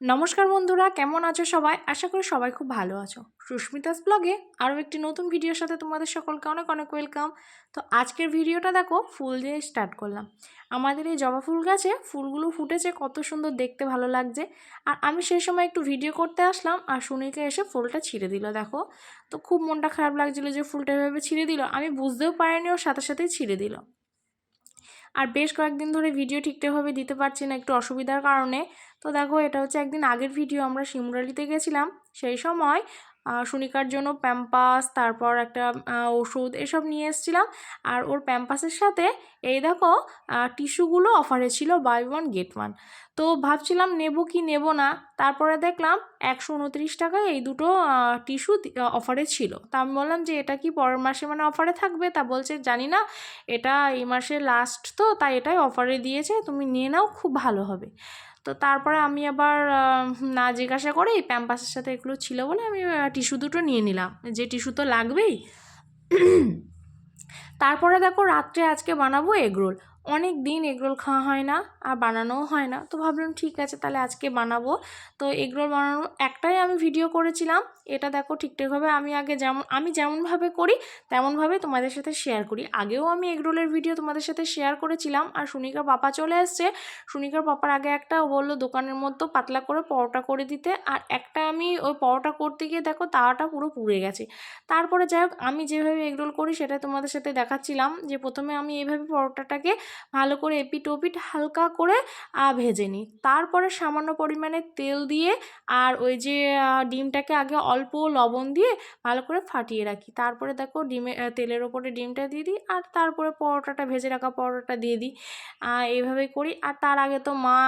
নমস্কার বন্ধুরা, কেমন আছো সবাই? আশা করি সবাই খুব ভালো আছো। সুস্মিতাস ব্লগে আরও একটি নতুন ভিডিওর সাথে তোমাদের সকলকে অনেক অনেক ওয়েলকাম। তো আজকের ভিডিওটা দেখো, ফুল দিয়ে স্টার্ট করলাম। আমাদের এই জবা ফুল গাছে ফুলগুলো ফুটেছে, কত সুন্দর দেখতে ভালো লাগছে। আর আমি সেই সময় একটু ভিডিও করতে আসলাম, আর সুনিকে এসে ফুলটা ছিঁড়ে দিল, দেখো। তো খুব মনটা খারাপ লাগছিল যে ফুলটা এভাবে ছিঁড়ে দিল। আমি বুঝতেও পারিনি ওর সাথে সাথেই ছিঁড়ে দিল। আর বেশ কয়েকদিন ধরে ভিডিও ঠিকঠাকভাবে দিতে পারছি না একটু অসুবিধার কারণে। তো দেখো, এটা হচ্ছে একদিন আগের ভিডিও আমরা শিমুরালিতে গেছিলাম। সেই সময় সুনিকার জন্য প্যাম্পাস, তারপর একটা ওষুধ এসব নিয়ে এসেছিলাম। আর ওর প্যাম্পাসের সাথে, এই দেখো টিস্যুগুলো অফারে ছিল বাই ওয়ান গেট ওয়ান তো ভাবছিলাম নেব কি নেব না? তারপরে দেখলাম একশো উনত্রিশ টাকায় এই দুটো টিস্যু অফারে ছিল। তা আমি বললাম যে, এটা কি পরের মাসে মানে অফারে থাকবে? তা বলছে, জানি না, এটা এই মাসে লাস্ট তো, তাই এটাই অফারে দিয়েছে, তুমি নিয়ে নাও, খুব ভালো হবে। তো তারপরে আমি আবার না জিজ্ঞাসা করে এই প্যাম্পাসের সাথে এগুলো ছিল বলে আমি টিস্যু দুটো নিয়ে নিলাম। যে টিস্যু তো লাগবেই। তারপরে দেখো রাত্রে আজকে বানাবো এগরোল অনেক দিন এগরোল খাওয়া হয় না আর বানানোও হয় না। তো ভাবলাম ঠিক আছে, তাহলে আজকে বানাবো। তো এগরোল বানানো একটাই আমি ভিডিও করেছিলাম। এটা দেখো ঠিকঠাকভাবে আমি আগে যেমন, আমি যেমনভাবে করি, তেমনভাবে তোমাদের সাথে শেয়ার করি। আগেও আমি এগরোলের ভিডিও তোমাদের সাথে শেয়ার করেছিলাম আর সুনিকার পাপা চলে এসছে। সুনিকার পাপার আগে একটা বলল, দোকানের মধ্যে পাতলা করে পরোটা করে দিতে। আর একটা আমি ওই পরোটা করতে গিয়ে দেখো তাওয়াটা পুরো পুড়ে গেছে। তারপরে যাই হোক, আমি যেভাবে এগরোল করি সেটা তোমাদের সাথে দেখাচ্ছিলাম যে প্রথমে আমি এইভাবে পরোটাটাকে ভালো করে এপিট ওপিট হালকা করে ভেজে নিই। তারপরে সামান্য পরিমাণে তেল দিয়ে আর ওই যে ডিমটাকে আগে অল্প লবণ দিয়ে ভালো করে ফাটিয়ে রাখি। তারপরে দেখো ডিমে তেলের ওপরে ডিমটা দিয়ে দিই আর তারপরে পরোটাটা, ভেজে রাখা পরোটাটা দিয়ে দিই। এইভাবেই করি। আর তার আগে তো মা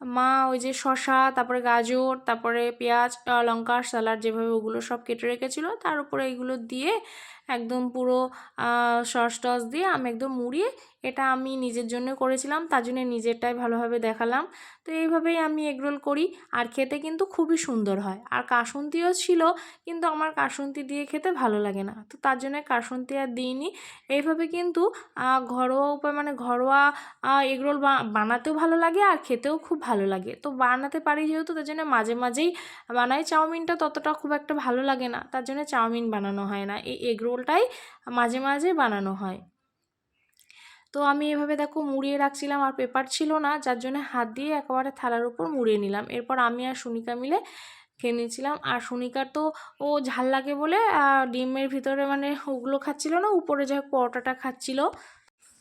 মা ওই যে শশা তারপরে গাজর, তারপরে পেঁয়াজ লঙ্কা, স্যালাড যেভাবে ওগুলো সব কেটে রেখেছিল, তার উপরে এইগুলো দিয়ে একদম পুরো সস টস দিয়ে আমি একদম মুড়িয়ে এটা আমি নিজের জন্য করেছিলাম, তার জন্য নিজেরটাই ভালোভাবে দেখালাম। তো এইভাবেই আমি এগরোল করি। আর খেতে কিন্তু খুবই সুন্দর হয়। আর কাসুন্তিও ছিল, কিন্তু আমার কাসুন্তি দিয়ে খেতে ভালো লাগে না। তো তার জন্য কাসুন্তি আর দিইনি। এইভাবে কিন্তু ঘরোয়া উপায় মানে ঘরোয়া এগরোল বানাতেও ভালো লাগে আর খেতেও খুব ভালো লাগে। তো বানাতে পারি যেহেতু, তার জন্য মাঝে মাঝেই বানাই। চাউমিনটা ততটা খুব একটা ভালো লাগে না। তার জন্য চাউমিন বানানো হয় না। এই এগরোলটাই মাঝে মাঝে বানানো হয়। তো আমি এভাবে দেখো মুড়িয়ে রাখছিলাম, আর পেপার ছিল না, যার জন্য হাত দিয়ে একেবারে থালার উপর মুড়িয়ে নিলাম। এরপর আমি আর সুনিকা মিলে খেয়ে নিয়েছিলাম। আর সুনিকার তো ও ঝাল লাগে বলে ডিমের ভিতরে মানে ওগুলো খাচ্ছিল না, উপরে যাই পরোটাটা খাচ্ছিল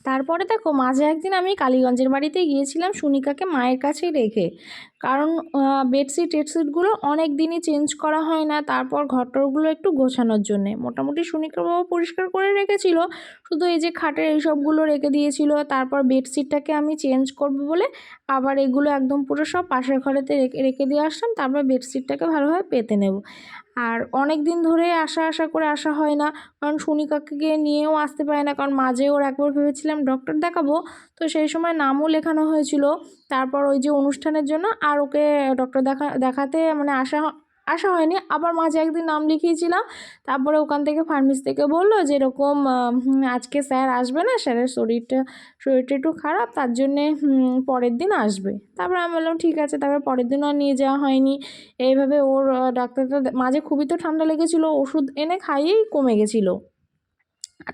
তারপরে দেখো মাঝে একদিন আমি কালীগঞ্জের বাড়িতে গিয়েছিলাম সুনিকাকে মায়ের কাছে রেখে। কারণ বেডশিট, টেডশিটগুলো অনেক দিনই চেঞ্জ করা হয় না, তারপর ঘরটরগুলো একটু গোছানোর জন্যে। মোটামুটি সুনিকার বাবা পরিষ্কার করে রেখেছিল, শুধু এই যে খাটের এইসবগুলো রেখে দিয়েছিল, তারপর বেডশিটটাকে আমি চেঞ্জ করব বলে আবার এগুলো একদম পুরো সব পাশের ঘরেতে রেখে রেখে দিয়ে আসলাম, তারপর বেডশিটটাকে ভালোভাবে পেতে নেব। আর অনেক দিন ধরে আসা আসা করে আসা হয় না। কারণ সুনিকাকে নিয়েও আসতে পারে না। কারণ মাঝে ওর একবার ভেবেছিলাম ডক্টর দেখাবো। তো সেই সময় নামও লেখানো হয়েছিল। তারপর ওই যে অনুষ্ঠানের জন্য আর ওকে ডক্টর দেখা, দেখাতে মানে আসা আসা হয়নি। আবার মাঝে একদিন নাম লিখিয়েছিলাম। তারপরে ওখান থেকে ফার্মেসি থেকে বলল যে এরকম আজকে স্যার আসবে না, স্যারের শরীরটা শরীরটা একটু খারাপ, তার জন্যে পরের দিন আসবে। তারপরে আমি বললাম, ঠিক আছে। তারপরে পরের দিন আর নিয়ে যাওয়া হয়নি। এইভাবে ওর ডাক্তারটা, মাঝে খুবই তো ঠান্ডা লেগেছিলো, ওষুধ এনে খাইয়েই কমে গেছিল।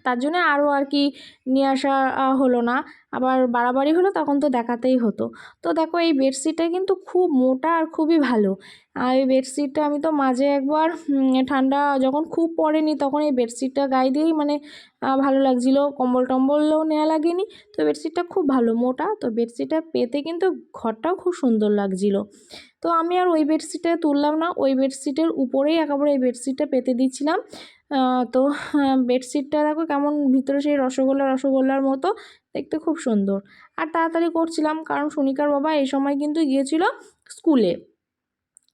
তার জন্য আরও আর কি নিয়ে আসা হলো না। আবার বাড়াবাড়ি হলো তখন তো দেখাতেই হতো। তো দেখো এই বেডশিটটা কিন্তু খুব মোটা আর খুবই ভালো। আর এই বেডশিটটা আমি তো মাঝে একবার ঠান্ডা যখন খুব পড়েনি তখন এই বেডশিটটা গায়ে দিয়েই মানে ভালো লাগছিল। কম্বল টম্বলও নেওয়া লাগেনি। তো বেডশিটটা খুব ভালো, মোটা। তো বেডশিটটা পেতে কিন্তু ঘরটাও খুব সুন্দর লাগছিল। তো আমি আর ওই বেডশিটটা তুললাম না। ওই বেডশিটের উপরেই একেবারে এই বেডশিটটা পেতে দিচ্ছিলাম। তো বেডশিটটা দেখো কেমন ভিতরে সেই রসগোল্লা, রসগোল্লার মতো। দেখতে খুব সুন্দর। আর তাড়াতাড়ি করছিলাম কারণ সুনিকার বাবা এই সময় কিন্তু গিয়েছিল স্কুলে।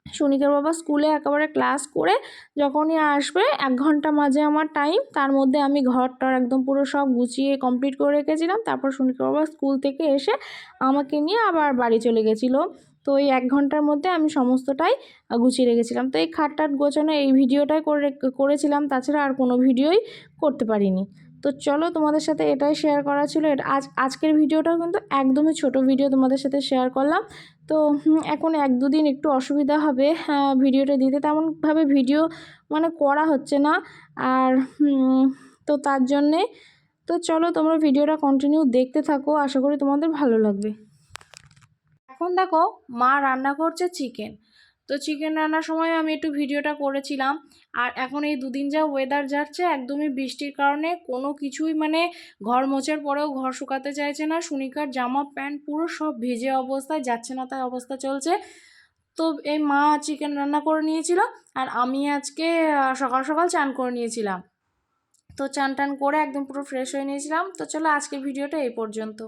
সুনিকার বাবা স্কুলে একেবারে ক্লাস করে যখনই আসবে, এক ঘণ্টা মাঝে আমার টাইম তার মধ্যে আমি ঘরটার একদম পুরো সব গুছিয়ে কমপ্লিট করে রেখেছিলাম। তারপর সুনিকার বাবা স্কুল থেকে এসে আমাকে নিয়ে আবার বাড়ি চলে গেছিল। তো এই এক ঘণ্টার মধ্যে আমি সমস্তটাই গুছিয়ে রেখেছিলাম। তো এই খাট টাট গোছানো এই ভিডিওটাই করে করেছিলাম। তাছাড়া আর কোনো ভিডিওই করতে পারিনি। তো চলো তোমাদের সাথে এটাই শেয়ার করা ছিল। আজ আজকের ভিডিওটাও কিন্তু একদমই ছোট ভিডিও তোমাদের সাথে শেয়ার করলাম। তো এখন এক দুদিন একটু অসুবিধা হবে আহ, ভিডিওটা দিতে। তেমনভাবে ভিডিও মানে করা হচ্ছে না। আর তো তার জন্যে তো চলো তোমরা ভিডিওটা কন্টিনিউ দেখতে থাকো। আশা করি তোমাদের ভালো লাগবে। এখন দেখো মা রান্না করছে চিকেন তো চিকেন রান্নার সময় আমি একটু ভিডিওটা করেছিলাম। আর এখন এই দুদিন যা ওয়েদার যাচ্ছে, একদমই বৃষ্টির কারণে কোনো কিছুই মানে ঘর মোছার পরেও ঘর শুকাতে চাইছে না, সুনিকার জামা, প্যান্ট পুরো সব ভিজে অবস্থায়, যাচ্ছে না তাই অবস্থা চলছে। তো এই মা চিকেন রান্না করে নিয়েছিল আর আমি আজকে সকাল সকাল চান করে নিয়েছিলাম। তো চান টান করে একদম পুরো ফ্রেশ হয়ে নিয়েছিলাম। তো চলো আজকের ভিডিওটা এই পর্যন্ত।